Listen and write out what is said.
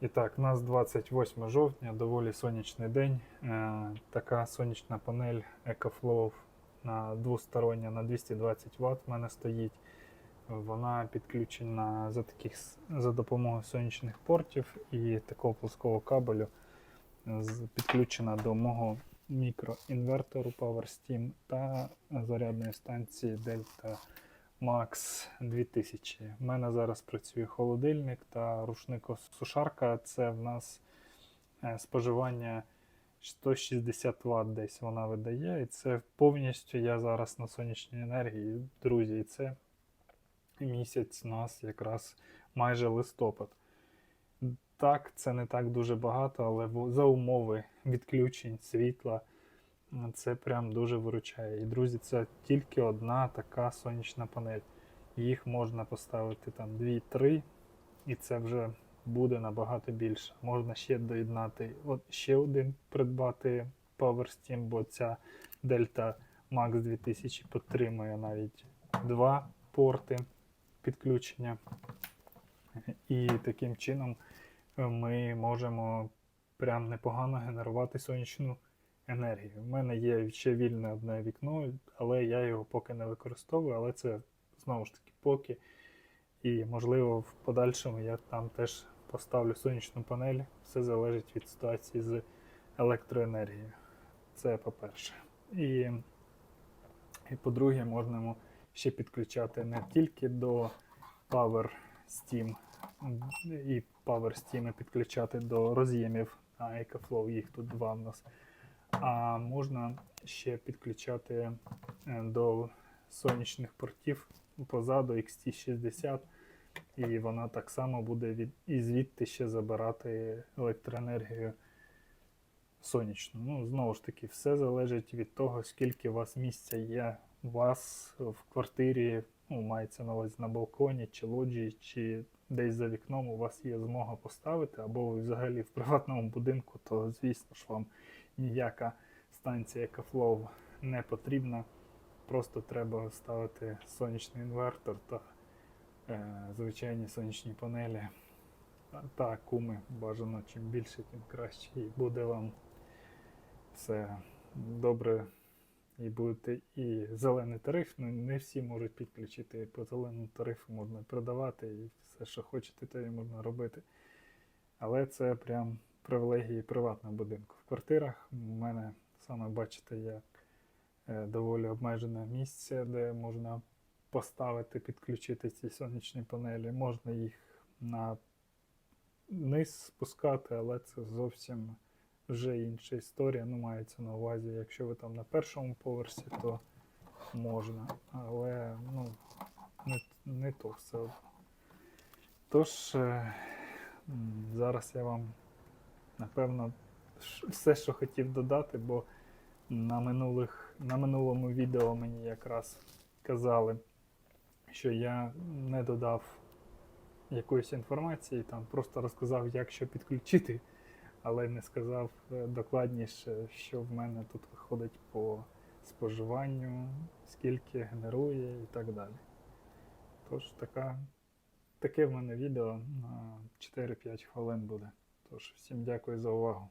І так, у нас 28 жовтня, доволі сонячний день. Е, така сонячна панель EcoFlow на двостороння на 220 Вт в мене стоїть. Вона підключена за, таких, за допомогою сонячних портів і такого плоского кабелю. Підключена до мого мікроінвертору PowerSteam та зарядної станції Delta Max 2000. У мене зараз працює холодильник та рушникосушарка. Це в нас е, споживання 160 Вт десь вона видає. І це повністю я зараз на сонячній енергії, друзі. Це місяць у нас якраз майже листопад. Так, це не так дуже багато, але за умови відключень світла це прям дуже виручає. І, друзі, це тільки одна така сонячна панель. Їх можна поставити там 2-3, і це вже буде набагато більше. Можна ще доєднати, от ще один придбати PowerSteam, бо ця Delta Max 2000 підтримує навіть два порти підключення. І таким чином е, ми можемо прям непогано генерувати сонячну енергію. У мене є ще вільне одне вікно, але я його поки не використовую, але це знову ж таки поки. І можливо в подальшому я там теж поставлю сонячну панель. Все залежить від ситуації з електроенергією. Це по-перше. І, і по-друге, можна ще підключати не тільки до Power Steam і Power Steam підключати до роз'ємів на EcoFlow, їх тут два в нас. А можна ще підключати е, до сонячних портів позаду XT60, і вона так само буде від, і звідти ще забирати електроенергію сонячну. Ну, знову ж таки, все залежить від того, скільки у вас місця є у вас в квартирі, ну, мається на увазі на балконі, чи лоджії, чи десь за вікном у вас є змога поставити, або ви взагалі в приватному будинку, то звісно ж вам ніяка станція EcoFlow не потрібна. Просто треба ставити сонячний інвертор та е, звичайні сонячні панелі. Та куми бажано чим більше, тим краще. І буде вам все добре. І будете і зелений тариф. Ну, не всі можуть підключити по зеленому тарифу, можна продавати і все, що хочете, то і можна робити. Але це прям привілегії приватного будинку. В квартирах у мене саме бачите, як е, доволі обмежене місце, де можна поставити, підключити ці сонячні панелі. Можна їх на низ спускати, але це зовсім вже інша історія. Ну, мається на увазі, якщо ви там на першому поверсі, то можна. Але ну, не, не то все. Тож, е, зараз я вам напевно все, що хотів додати, бо на, минулих, на минулому відео мені якраз казали, що я не додав якоїсь інформації, там просто розказав, як що підключити, але не сказав е, докладніше, що в мене тут виходить по споживанню, скільки генерує і так далі. Тож така, таке в мене відео на 4-5 хвилин буде. Тож всім дякую за увагу.